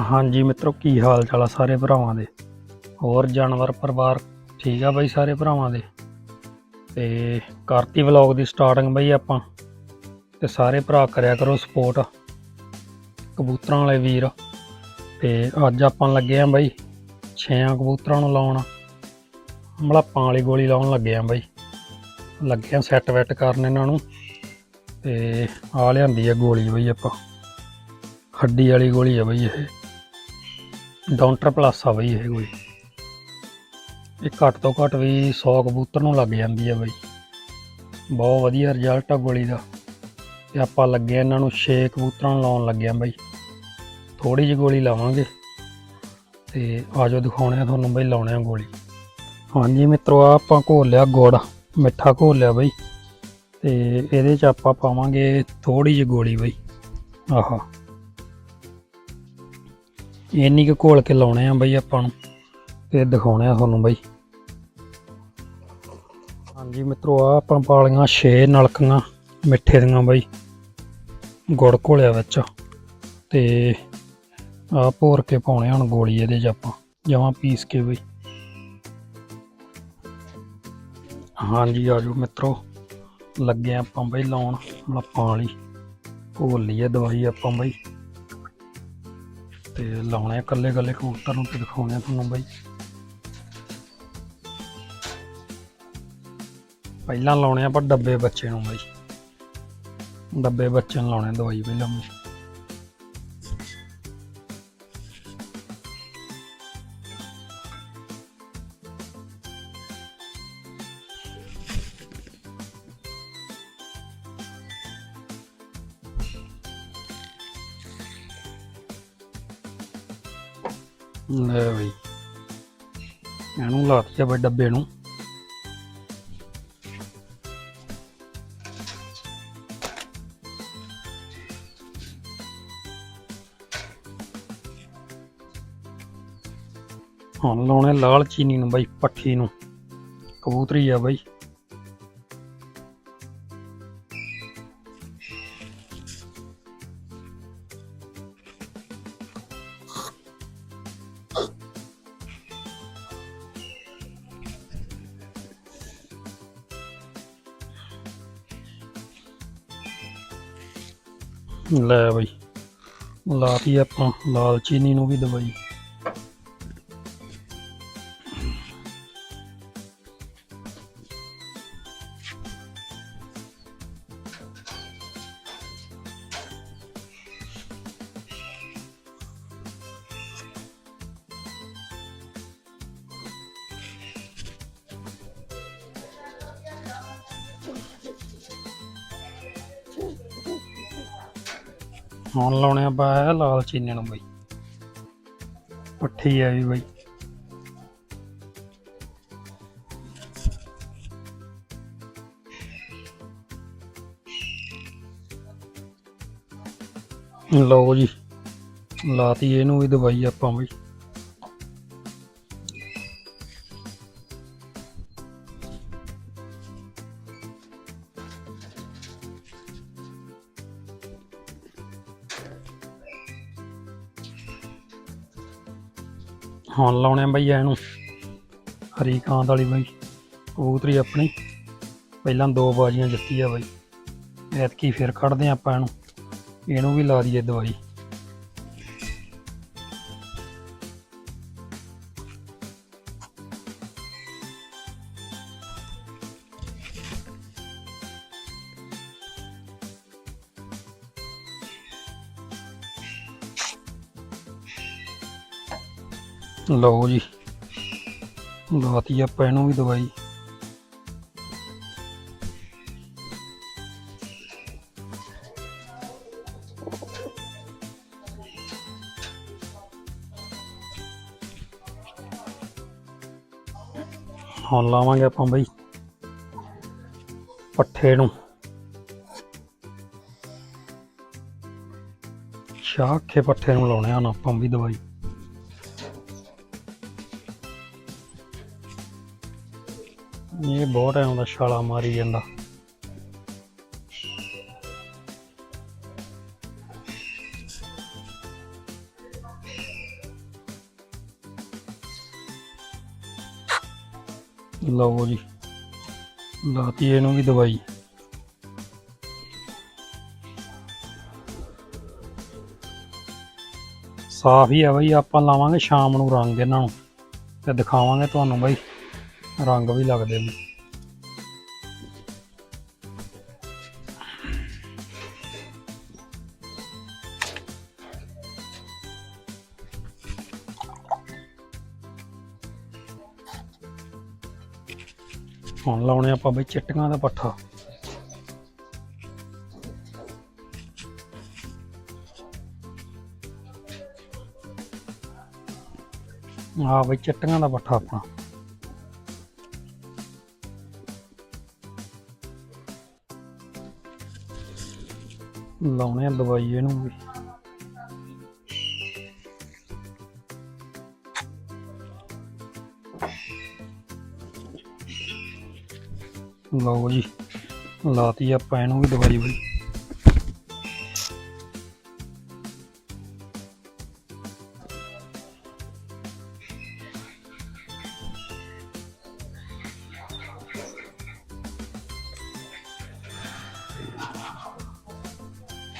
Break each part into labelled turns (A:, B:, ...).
A: ਹਾਂਜੀ ਮਿੱਤਰੋ, ਕੀ ਹਾਲ ਚਾਲ ਆ ਸਾਰੇ ਭਰਾਵਾਂ ਦੇ? ਹੋਰ ਜਾਨਵਰ ਪਰਿਵਾਰ ਠੀਕ ਆ ਬਾਈ ਸਾਰੇ ਭਰਾਵਾਂ ਦੇ? ਤੇ ਕਾਰਤੀ ਵਲੌਗ ਦੀ ਸਟਾਰਟਿੰਗ ਬਈ ਆਪਾਂ। ਤੇ ਸਾਰੇ ਭਰਾ ਕਰਿਆ ਕਰੋ ਸਪੋਰਟ ਕਬੂਤਰਾਂ ਵਾਲੇ ਵੀਰ। ਤੇ ਅੱਜ ਆਪਾਂ ਲੱਗੇ ਆਂ ਬਾਈ ਛੇਆਂ ਕਬੂਤਰਾਂ ਨੂੰ ਲਾਉਣ। ਮਲਾਪਾਂ ਵਾਲੀ ਗੋਲੀ ਲਾਉਣ ਲੱਗੇ ਆਂ ਬਾਈ। ਲੱਗੇ ਆਂ ਸੈੱਟ ਵੈਟ ਕਰਨ ਇਹਨਾਂ ਨੂੰ। ਤੇ ਆ ਲਿਆਂਦੀ ਆ ਗੋਲੀ ਬਈ ਆਪਾਂ। ਹੱਡੀ ਵਾਲੀ ਗੋਲੀ ਆ ਬਈ ਇਹ। ਡਾਊਂਟਰ ਪਲੱਸ ਆ ਬਈ ਇਹ ਕੋਈ। ਇਹ ਘੱਟ ਤੋਂ ਘੱਟ ਵੀ 100 ਕਬੂਤਰ ਨੂੰ ਲੱਗ ਜਾਂਦੀ ਆ ਬਈ। ਬਹੁਤ ਵਧੀਆ ਰਿਜ਼ਲਟ ਆ ਗੋਲੀ ਦਾ। ਤੇ ਆਪਾਂ ਲੱਗੇ ਇਹਨਾਂ ਨੂੰ 6 ਕਬੂਤਰਾਂ ਨੂੰ ਲਾਉਣ ਲੱਗੇ ਆ ਬਈ। ਥੋੜੀ ਜਿਹੀ ਗੋਲੀ ਲਾਵਾਂਗੇ। ਤੇ ਆਜੋ ਦਿਖਾਉਣੇ ਆ ਤੁਹਾਨੂੰ ਬਈ, ਲਾਉਣੇ ਆ ਗੋਲੀ। ਹਾਂਜੀ ਮਿੱਤਰੋ ਆ ਆਪਾਂ ਘੋਲ ਲਿਆ ਗੁੜ, ਮਿੱਠਾ ਘੋਲ ਲਿਆ ਬਈ। ਤੇ ਇਹਦੇ ਚ ਆਪਾਂ ਪਾਵਾਂਗੇ ਥੋੜੀ ਜਿਹੀ ਗੋਲੀ ਬਈ। ਆਹਾ। ਇੰਨੀ ਕੁ ਘੋਲ ਕੇ ਲਾਉਣੇ ਆ ਬਈ ਆਪਾਂ ਨੂੰ ਤੇ ਦਿਖਾਉਣੇ ਆ ਤੁਹਾਨੂੰ ਬਈ। ਹਾਂਜੀ ਮਿੱਤਰੋ ਆ ਆਪਾਂ ਪਾਲੀਆਂ 6 ਨਲਕੀਆਂ ਮਿੱਠੇ ਦੀਆਂ ਬਈ, ਗੁੜ ਘੋਲਿਆ ਵਿੱਚ। ਤੇ ਆ ਭੋਰ ਕੇ ਪਾਉਣੇ ਹੁਣ ਗੋਲੀ ਇਹਦੇ 'ਚ ਆਪਾਂ, ਜਮਾਂ ਪੀਸ ਕੇ ਬਈ। ਹਾਂਜੀ ਆਜੋ ਮਿੱਤਰੋ, ਲੱਗੇ ਆਪਾਂ ਬਈ ਲਾਉਣ ਲੱਪਾਂ ਵਾਲੀ ਘੋਲ ਲਈਏ ਦਵਾਈ ਆਪਾਂ ਬਈ। ਤੇ ਲਾਉਣੇ ਆ ਇਕੱਲੇ ਇਕੱਲੇ ਕਬੂਤਰ ਨੂੰ ਤੇ ਦਿਖਾਉਣੇ ਆ ਤੁਹਾਨੂੰ ਬਾਈ। ਪਹਿਲਾਂ ਲਾਉਣੇ ਆ ਆਪਾਂ ਡੱਬੇ ਬੱਚੇ ਨੂੰ ਬਾਈ। ਡੱਬੇ ਬੱਚੇ ਨੂੰ ਲਾਉਣੇ ਆ ਦਵਾਈ ਪਹਿਲਾਂ ਲੈ ਬਈ। ਇਹਨੂੰ ਲਾਤੀ ਆ ਬਈ ਡੱਬੇ ਨੂੰ। ਹੁਣ ਲਾਉਣੇ ਲਾਲ ਚੀਨੀ ਨੂੰ ਬਈ, ਪੱਠੀ ਨੂੰ। ਕਬੂਤਰੀ ਆ ਬਈ। ਲੈ ਬਈ। ਲਾਤੀ ਆਪਾਂ ਲਾਲ ਚੀਨੀ ਨੂੰ ਵੀ ਦਵਾਈ। ਹੁਣ ਲਾਉਣੇ ਆਪਾਂ ਇਹ ਲਾਲ ਚੀਨੀ ਨੂੰ ਬਈ। ਪੱਠੀ ਆ ਵੀ ਬਈ। ਲਓ ਜੀ, ਲਾਤੀ ਇਹਨੂੰ ਵੀ ਦਵਾਈ ਆਪਾਂ ਬਈ। ਹੁਣ ਲਾਉਣੇ ਆ ਬਈ ਇਹਨੂੰ। ਹਰੀ ਕਾਂਦ ਵਾਲੀ ਬਈ, ਕਬੂਤਰੀ ਆਪਣੀ। ਪਹਿਲਾਂ ਦੋ ਬਾਜੀਆਂ ਜਿੱਤੀ ਆ ਬਈ। ਐਤਕੀ ਫਿਰ ਕੱਢਦੇ ਆ ਆਪਾਂ ਇਹਨੂੰ। ਇਹਨੂੰ ਵੀ ਲਾ ਦਈਏ ਦਵਾਈ। ਲਓ ਜੀ। ਲਾਤੀ ਆਪਾਂ ਇਹਨੂੰ ਵੀ ਦਵਾਈ। ਹੁਣ ਲਾਵਾਂਗੇ ਆਪਾਂ ਬਈ ਪੱਠੇ ਨੂੰ। ਸ਼ਾਖੇ ਪੱਠੇ ਨੂੰ ਲਾਉਣੇ ਹਨ ਆਪਾਂ ਵੀ ਦਵਾਈ। ਇਹ ਬਹੁਤ ਐਂ ਦਾ ਛਾਲਾ ਮਾਰੀ ਜਾਂਦਾ। ਲਓ ਜੀ, ਲਾਤੀ ਇਹਨੂੰ ਵੀ ਦਵਾਈ। ਸਾਫ਼ ਹੀ ਆ ਬਈ, ਆਪਾਂ ਲਾਵਾਂਗੇ ਸ਼ਾਮ ਨੂੰ ਰੰਗ ਇਹਨਾਂ ਨੂੰ, ਤੇ ਦਿਖਾਵਾਂਗੇ ਤੁਹਾਨੂੰ ਬਈ, ਰੰਗ ਵੀ ਲੱਗਦੇ ਨੇ। ਹੁਣ ਲਾਉਣੇ ਆਪਾਂ ਬਈ ਚਿੱਟੀਆਂ ਦਾ ਪੱਠਾ। ਆ ਬਈ ਚਿੱਟੀਆਂ ਦਾ ਪੱਠਾ ਆਪਣਾ। ਲਾਉਣੇ ਆ ਦਵਾਈ ਇਹਨੂੰ ਵੀ। ਲਓ ਜੀ, ਲਾਤੀ ਆਪਾਂ ਇਹਨੂੰ ਵੀ ਦਵਾਈ ਬਈ।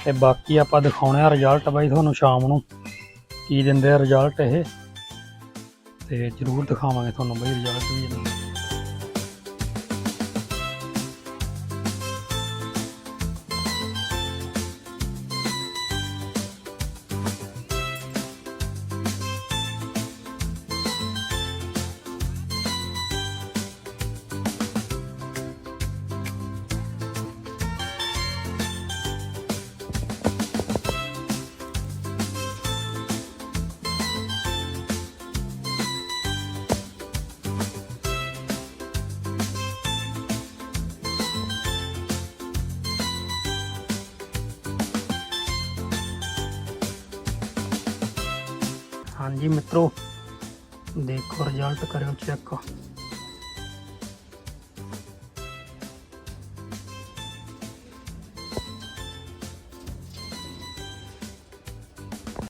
A: ਤੇ ਬਾਕੀ ਆਪਾਂ ਦਿਖਾਉਣੇ ਆ ਰਿਜ਼ਲਟ ਬਾਈ ਤੁਹਾਨੂੰ ਸ਼ਾਮ ਨੂੰ। ਕੀ ਦਿੰਦੇ ਆ ਰਿਜ਼ਲਟ ਇਹ? ਤੇ ਜਰੂਰ ਦਿਖਾਵਾਂਗੇ ਤੁਹਾਨੂੰ ਬਾਈ ਰਿਜ਼ਲਟ ਵੀ ਇਹਦਾ। ਹਾਂਜੀ ਮਿੱਤਰੋ ਦੇਖੋ ਰਿਜ਼ਲਟ ਕਰਿਓ ਚੈੱਕ